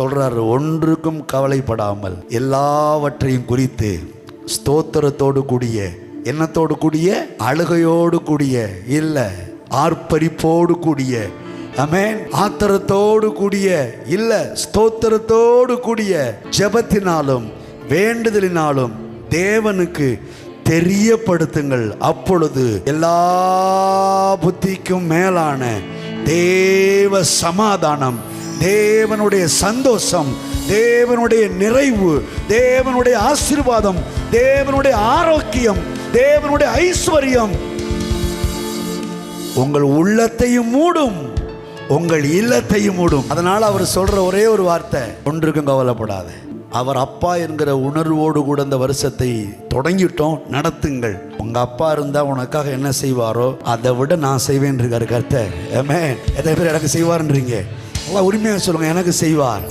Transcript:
சொல்றாரு ஒன்றுக்கும் கவலைப்படாமல் எல்லாவற்றையும் குறித்து ஸ்தோத்திரத்தோடு கூடிய எண்ணத்தோடு கூடிய? அழுகையோடு கூடிய இல்ல ஆர்ப்பரிப்போடு கூடிய அமேன் ஆத்திரத்தோடு கூடிய இல்ல ஸ்தோத்திரத்தோடு கூடிய ஜெபத்தினாலும் வேண்டுதலினாலும் தேவனுக்கு தெரியப்படுத்துங்கள். அப்பொழுது எல்லா புத்திக்கும் மேலான தேவ சமாதானம் தேவனுடைய சந்தோஷம் தேவனுடைய நிறைவு தேவனுடைய ஆசீர்வாதம் தேவனுடைய ஆரோக்கியம் தேவனுடைய ஐஸ்வர்யம். உங்கள் உள்ளத்தையும் மூடும் உங்கள் இல்லத்தையும் மூடும். அதனால அவர் சொல்ற ஒரே ஒரு வார்த்தை ஒன்றுக்கும் கவலைப்படாத. அவர் அப்பா என்கிற உணர்வோடு கூட இந்த வருஷத்தை தொடங்கிட்டோம் நடத்துங்கள். உங்க அப்பா இருந்தா உனக்காக என்ன செய்வாரோ அதை விட நான் செய்வேன் இருக்காரு கர்த்தர். ஆமென். பேர் எனக்கு செய்வாருன்றீங்க? நல்லா உரிமையாக சொல்லுங்க எனக்கு செய்வார்.